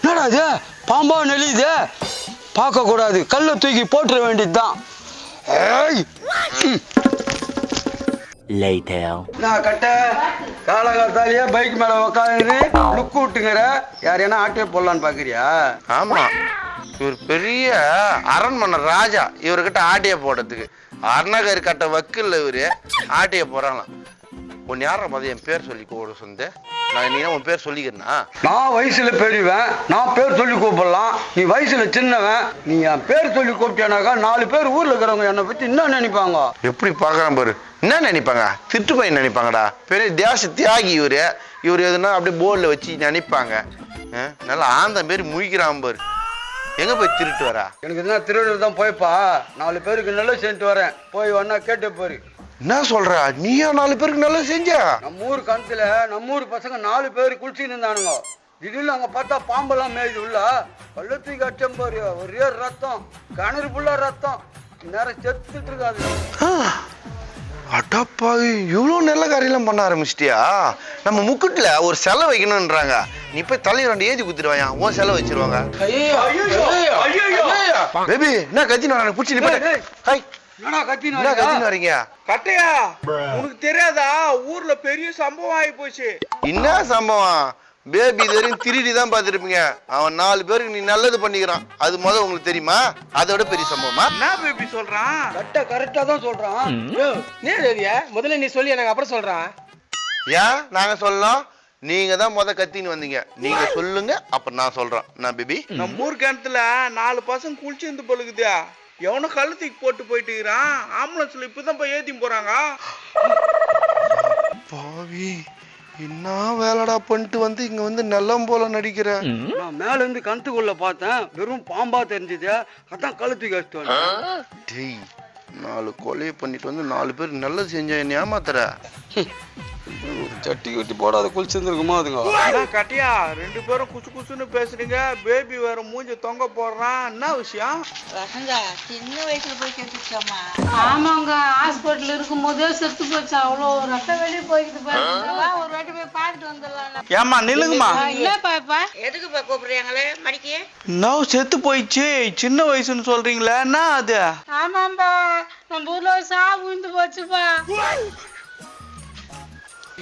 என்னடா இது? பாம்பா நெளியுது பார்க்கக்கூடாது. கல்லை தூக்கி போட்டுற வேண்டியதுதான். நான் கட்ட? காலகாத்தாலேயே பைக் மேலே உக்காந்து லுக்கு விட்டுங்கிற யாரையான ஆட்டே போடலான்னு பார்க்குறியா ஆமா. இவர் பெரிய அரண்மனை ராஜா. இவர்கிட்ட ஆட்டைய போடுறதுக்கு. அருணாகரி கட்ட வக்கில்ல இவரு. ஆட்டைய போறாங்களாம் உன் யார மதியம் என் பேர் சொல்லி கூட சொந்த. நான் நீ உன் பேர் சொல்லிக்கிறேனா? நான் வயசுல பெரியவன். நான் பேர் சொல்லி கூப்பிடலாம். நீ வயசுல சின்னவன். நீ என் பேர் சொல்லி கூப்பிட்டேனாக்கா நாலு பேர் ஊர்ல இருக்கிறவங்க என்னை பத்தி என்ன நினைப்பாங்க. எப்படி பார்க்கறான் பாரு. என்ன நினைப்பாங்க? திட்டு பையன் நினைப்பாங்கடா. பெரிய தேச தியாகி இவரு. இவர் எதுனா அப்படியே போர்டில் வச்சு நினைப்பாங்க. நல்லா ஆந்தம் பேர் முழிக்கிறான் பாரு. எங்க போய் திருட்டு வரா? எனக்கு என்ன திருவள்ளூர் தான் போய்ப்பா. நாலு பேருக்கு நல்ல செஞ்சுட்டு வரேன். போய் வேணா கேட்டு போரு. என்ன சொல்ற? நீயா நாலு பேருக்கு நல்லா செஞ்சா. நம்ம ஊர் கணத்துல நம்ம ஊர் பசங்க நாலு பேர் குளிச்சுன்னு இருந்தானுங்க. திடீர்னு அங்க பார்த்தா பாம்பெல்லாம் மேயுது உள்ள. கள்ளத்தூக்கி அச்சம் பாரு. ஒரே ரத்தம். கிணறு ஃபுல்லா ரத்தம். நேரம் செத்துட்டு இருக்காது. அடப்பாவி. இவ்வளோ நல்ல காரியெல்லாம் பண்ண ஆரம்பிச்சிட்டியா? நம்ம முக்குட்டுல ஒரு செலை வைக்கணுன்றாங்க நீ போய் தலையை ரெண்டு ஏதி குத்துருவாயா உன் செலை வச்சிருவாங்க. பேபி என்ன கத்தின்னு வராங்க பிடிச்சி டேய். ஹாய் என்னடா கத்தின்னு என்ன வர்றீங்க? கத்தின்னு வரீங்க கட்டையா? உனக்கு தெரியாதா? ஊர்ல பெரிய சம்பவம் ஆகி போச்சு என்ன சம்பவம்? பேபி இது வரைக்கும் திருடி தான் பார்த்துருப்பீங்க. அவன் நாலு பேருக்கு நீ நல்லது பண்ணிக்கிறான். அது முதல்ல உங்களுக்கு தெரியுமா? அதோட பெரிய சம்பவமா? என்ன பேபி சொல்றான்? கரெக்டா கரெக்டா தான் சொல்றான். முதல்ல நீ சொல்லி எனக்கு அப்புறம் சொல்றான். ஏன் நாங்க சொல்லலாம். நீங்க தான் முத கத்தின்னு வந்தீங்க. நீங்க சொல்லுங்க அப்புறம் நான் சொல்றேன். நான் பேபி? நம்ம ஊர் கிணத்துல நாலு பசங்க குளிச்சு இருந்து பழுகுதா எவனோ கழுத்துக்கு போட்டு போயிட்டு இருக்கிறான் ஆம்புலன்ஸ்ல இப்பதான் போய் ஏத்தி போறாங்க. பாவி என்ன வேலைடா பண்ணிட்டு வந்து இங்க வந்து நல்லம் போல நடிக்கிற? நான் மேல இருந்து கணத்துக்குள்ள பார்த்தேன் வெறும் பாம்பா தெரிஞ்சது. அதான் கழுத்துக்கு வச்சுட்டு. டேய் நாலு கொலையை பண்ணிட்டு வந்து நாலு பேர் நல்லது செஞ்சா ஏமாத்துற? சட்டி கட்டி போடாத குளிச்சிருந்துருக்குமா அதுங்க? கட்டையா? ரெண்டு பேரும் குசு குசுன்னு பேசுறீங்க. பேபி வேற மூஞ்சி தொங்க போடுறான். என்ன விஷயம்? வசந்தா சின்ன வயசுல போய் சேர்த்துச்சோமா ஆமாங்க ஹாஸ்பிட்டல் இருக்கும் போதே செத்து போச்சு. அவ்வளோ ரத்த வெளியே போய்கிட்டு பாருங்க வா ஒரு வாட்டி போய் பார்த்துட்டு வந்துடலாம். ஏமா நில்லுங்கம்மா. இல்ல பாப்பா எதுக்குப்பா கூப்பிடுறாங்களே மடிக்கி நான் செத்து போயிடுச்சு. சின்ன வயசுன்னு சொல்றீங்களே என்ன அது? ஆமாம்பா நம்ம ஊர்ல சாவு விழுந்து போச்சுப்பா.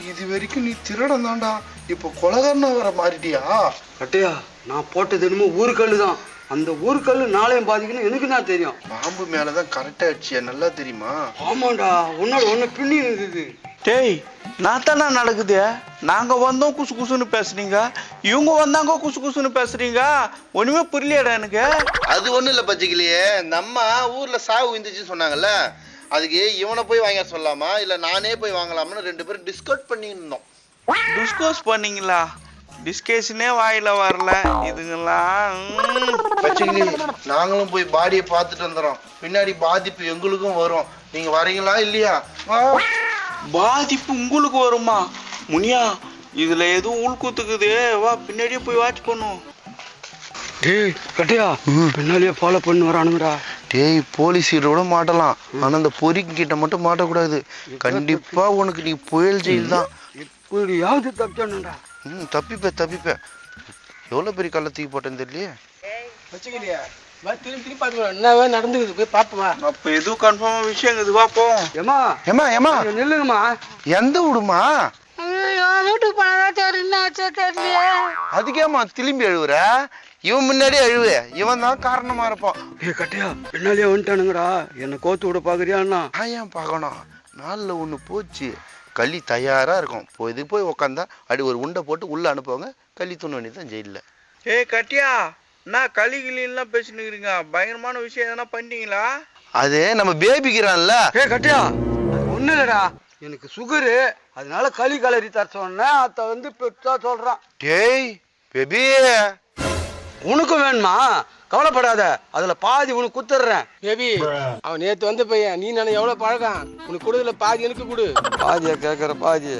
இது வரைக்கும் நீ திருடன் தான்டா இப்போ கொலகாரனா வர மாறிட்டியா? கட்டையா நான் போட்டது என்னமோ ஊருக்கல்லு தான் அந்த ஊருக்கல்லு நாளையும் பாதிக்கணும் எனக்கு நான் தெரியும்? பாம்பு மேலதான் கரெக்டா அடிச்சியா நல்லா தெரியுமா? ஆமாண்டா உன்னோட ஒண்ணு பின்னி இருந்தது டேய் நான் தானே நடக்குது. நாங்க வந்தோம் குசு குசுன்னு பேசுறீங்க இவங்க வந்தாங்க குசு குசுன்னு பேசுறீங்க. ஒண்ணுமே புரியலையாடா எனக்கு. அது ஒண்ணும் இல்ல பச்சைக்கிளியே நம்ம ஊர்ல சாவு விந்துச்சுன்னு சொன்னாங்கல்ல. அதுக்கு இவனை போய் வாங்க சொல்லலாமா இல்ல நானே போய் வாங்கலாமான்னு ரெண்டு பேரும் டிஸ்கவுட் பண்ணியிருந்தோம் டிஸ்கோஸ் பண்ணீங்களா? டிஸ்கஷனே வாயில வரல. இதுங்கெல்லாம். பச்சைக்கிளி நாங்களும் போய் பாடியை பார்த்துட்டு வந்துடுறோம் பின்னாடி பாதிப்பு எங்களுக்கும் வரும். நீங்க வரீங்களா இல்லையா. பாதிப்பு உங்களுக்கு வருமா? முனியா இதுல எதுவும் உள்கூத்துக்குது வா பின்னாடியே போய் வாட்ச் பண்ணுவோம். டேய் கட்டையா? பின்னாலேயே ஃபாலோ பண்ணி வரானுங்கடா. டேய் போலீஸ் கூட மாட்டலாம். ஆனா அந்த பொறிக்கு கிட்ட மட்டும் மாட்டக்கூடாது. கண்டிப்பா உனக்கு நீ புயல் ஜெயில் தான். எப்படியாவது தப்பிச்சானுடா ம் தப்பிப்ப தப்பிப்ப. எவ்வளவு பெரிய கள்ள தூக்கி போட்டேன்னு தெரியலையே? வச்சுக்கலையா என்னவே நடந்துக்குது? போய் பார்ப்போமா அப்ப எதுவும் கன்ஃபார்மா விஷயம் இருக்குது? வா போவோம் ஏமா ஏமா ஏமா நில்லுங்கம்மா. எந்த விடுமா வீட்டுக்கு ஆச்சோ தெரியலையே. அதுக்கேம்மா திரும்பி அழுவுற? இவன் முன்னாடியே அழுவு. இவன் தான் காரணமா இருப்பான். டேய் கட்டையா பின்னாலேயே வந்துட்டானுங்கடா. என்னை கோத்து விட பாக்குறியாண்ணா நான் ஏன் பார்க்கணும்? நாளில் ஒன்று போச்சு. களி தயாரா இருக்கும். போய் இது போய் உக்காந்தா அப்படி ஒரு உண்டை போட்டு உள்ள அனுப்புவாங்க. களி துணி வேண்டியது தான் ஜெயிலில். ஏய் கட்டியா என்ன களி கிளிலாம் பேசினுக்கிறீங்க? பயங்கரமான விஷயம் எதனா பண்ணிட்டீங்களா? அது நம்ம பேபிக்கிறான்ல. ஏய் கட்டையா ஒண்ணும் இல்லடா. எனக்கு சுகரு. அதனால களி கலரி தர சொன்னேன். அத வந்து பெருசா சொல்றான். டேய் பேபி. உனக்கும் வேணுமா? கவலைப்படாத. அதுல பாதி உனக்கு குத்துடுறேன் பேபி அவன் நேத்து வந்த பையன். நீ நானே எவ்வளவு பழக்கம்? உனக்கு கொடுதல பாதி எனக்கு கொடு. பாதியா கேட்குற பாதி.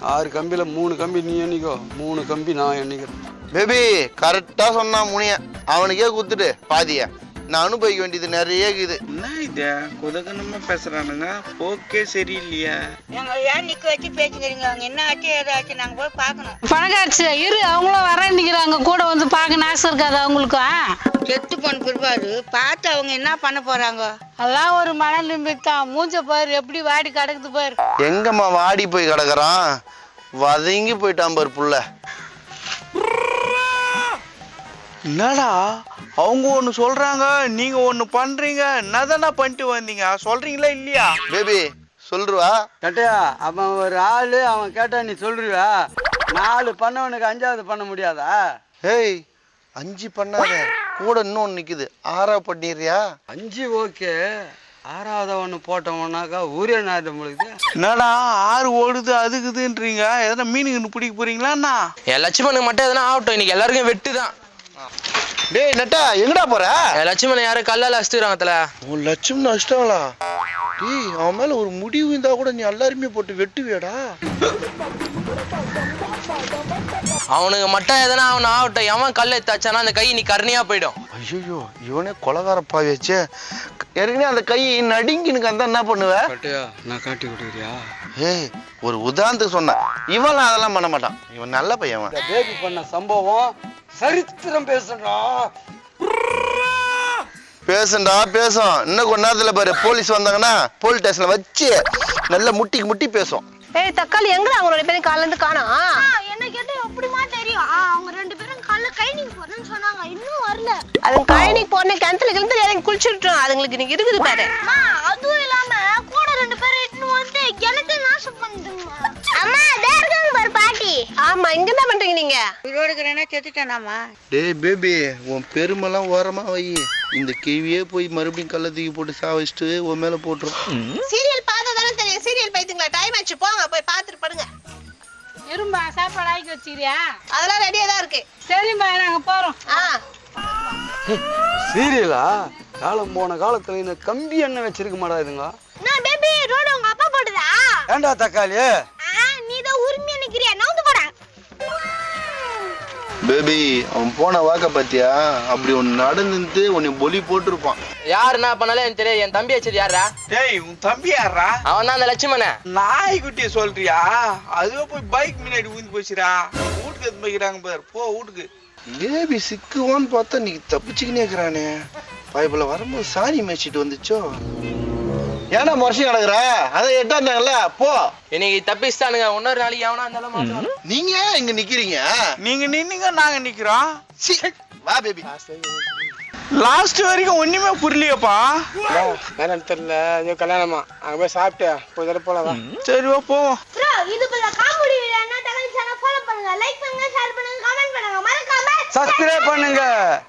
ஆறு கம்பியில மூணு கம்பி நீ எண்ணிக்கோ. மூணு கம்பி நான் எண்ணிக்கிறேன். பேபி கரெக்டா சொன்னான் முனிய அவனுக்கே குத்துட்டு பாதிய. நான் அனுபவிக்க வேண்டியது நிறைய இருக்குது. என்ன இது? குதகனமா பேசுறானுங்க. போக்கே சரியில்லையா. எங்க ஏன் நிக்க வச்சு பேசிக்கிறீங்க? அங்க என்ன ஆச்சு ஏதாச்சும் நாங்க போய் பார்க்கணும். பணக்காட்சி இரு அவங்களும் வரேன்னுக்கிறாங்க கூட வந்து பார்க்க ஆசை இருக்காது அவங்களுக்கும் செத்து போன பிற்பாடு பார்த்து அவங்க என்ன பண்ண போறாங்க? அதெல்லாம் ஒரு மன நிமித்தம். மூஞ்ச பாரு எப்படி வாடி கிடக்குது பாரு. எங்கம்மா வாடி போய் கிடக்குறான்? வதங்கி போயிட்டான் பாரு புள்ள. என்னடா? அவங்க ஒன்று சொல்றாங்க நீங்க ஒன்று பண்றீங்க. என்னதானே பண்ணிட்டு வந்தீங்க. சொல்றீங்களா இல்லையா? பேபி சொல்றா கட்டையா அவன் ஒரு ஆளு அவன் கேட்டா நீ சொல்றியா நாலு பண்ணவனுக்கு அஞ்சாவது பண்ண முடியாதா? ஏய் அஞ்சு பண்ணாத. கூட இன்னொன்னு நிக்குது. ஆறா பண்ணிடுறியா? அஞ்சு ஓகே. ஆறாவது ஒன்று போட்டோம்னாக்கா ஊரே நாடு முழுகுது. என்னடா ஆறு ஓடுது அதுக்குதுன்றீங்க. எதனா மீனுக்கு பிடிக்க போறீங்களாண்ணா என் லட்சுமணனுக்கு மட்டும் எதனா ஆகட்டும். இன்னைக்கு எல்லாருக்கும் வெட்டு தான் டேய் நட்டா எங்கடா போற? லட்சுமணன் யாரும் கல்லால அடிச்சுக்கிறாங்க தல. உன் லட்சம் நஷ்டங்களா டேய் அவன் மேல ஒரு முடிவு இருந்தா கூட நீ எல்லாருமே போட்டு வெட்டுவியாடா? அவனுக்கு மட்டும் எதனா அவன் ஆகட்டும். எவன் கல்லை தச்சானா அந்த கை நீ கருணையா போயிடும். ஐயோ இவனே கொலகார பாவியாச்சே. ஏற்கனவே அந்த கை நடுங்கினுக்கு அந்த என்ன பண்ணுவ? கட்டையா நான் காட்டி கொடுக்குறியா? ஏய் ஒரு உதாரணத்துக்கு சொன்னேன் இவன் அதெல்லாம் பண்ண மாட்டான். இவன் நல்ல பையன் பேபி பண்ண சம்பவம் சரித்திரம் பேசுறா. பேசுண்டா பேசும். இன்னும் கொஞ்ச நேரத்துல பாரு போலீஸ் வந்தாங்கன்னா போலீஸ் ஸ்டேஷன்ல வச்சு நல்ல முட்டிக்கு முட்டி பேசும். ஏய் தக்காளி எங்கடா அவங்க ரெண்டு பேரும் காலைல இருந்து காணோம் என்ன கேட்டா எப்படிமா தெரியும்? அவங்க ரெண்டு பேரும் காலைல கைனிக்கு போறேன்னு சொன்னாங்க. இன்னும் வரல. அதுங்க கைனிக்கு போறேன் கிணத்துல கிணத்துல இறங்கி குளிச்சுட்டோம் அதுங்களுக்கு இன்னைக்கு இருக்குது பாரு. அதுவும் ஆமா இங்க என்ன பண்றீங்க நீங்க? உயிரோடு இருக்கிறேன்னா செத்துட்டானாமா? டேய் பேபி உன் பெருமெல்லாம் ஓரமா வை. இந்த கேவியே போய் மறுபடியும் கள்ள தூக்கி போட்டு சாவச்சிட்டு உன் மேல போட்டுரும். சீரியல் பார்த்தா தானே தெரியும். சீரியல் பைத்துங்களா டைம் ஆச்சு. போங்க போய் பார்த்துட்டு படுங்க. இரும்பா சாப்பாடு ஆக்கி வச்சுக்கிறியா அதெல்லாம் ரெடியா தான் இருக்கு. சரிம்மா நாங்க போறோம். ஆ. சீரியலா? காலம் போன காலத்துல இந்த கம்பி எண்ணெய் வச்சிருக்க மாட்டாதுங்க நான் பேபி ரோடு உங்க அப்பா போடுதா ஏண்டா தக்காளி? பேபி அவன் போன வாக்க பாத்தியா அப்படி ஒன்னு நடந்துட்டு உன்னை பொலி போட்டிருப்பான். யார் என்ன பண்ணாலும் எனக்கு தெரியாது. என் தம்பி வச்சது யாரா டேய் உன் தம்பி யாரா அவன் தான் அந்த லட்சுமணன். நாய்க்குட்டிய சொல்றியா? அதுவே போய் பைக் முன்னாடி ஊந்து போச்சுடா. வீட்டுக்கு எது போய்க்கிறாங்க பாரு. போ வீட்டுக்கு. பேபி சிக்குவான்னு பார்த்தா நீ தப்பிச்சுக்கினே இருக்கிறானே. பைபிள் வரும்போது சாணி மேய்ச்சிட்டு வந்துச்சோ? ஏன்னா முறைச்சி கிடக்குற? அதை எட்டாந்தாங்கல்ல போ. இன்னைக்கு தப்பிஸ்தானுங்க இன்னொரு நாளைக்கு எவனா இருந்தாலும். நீங்க இங்க நிக்கிறீங்க? நீங்க நின்னீங்க நாங்க நிக்கிறோம். வா பேபி லாஸ்ட் வரைக்கும் ஒண்ணுமே புரியலையப்பா. வேணாம் தெரியல. ஐயோ கல்யாணமா? அங்க போய் சாப்பிட்டு போய் தடவை போலாம் வா. சரி வா போவோம். ப்ரோ இது போல காமெடி வீடியோ என்ன தகவல் சேனல் ஃபாலோ பண்ணுங்க லைக் பண்ணுங்க ஷேர் பண்ணுங்க கமெண்ட் பண்ணுங்க. மறக்காம சப்ஸ்கிரைப் பண்ணுங்க.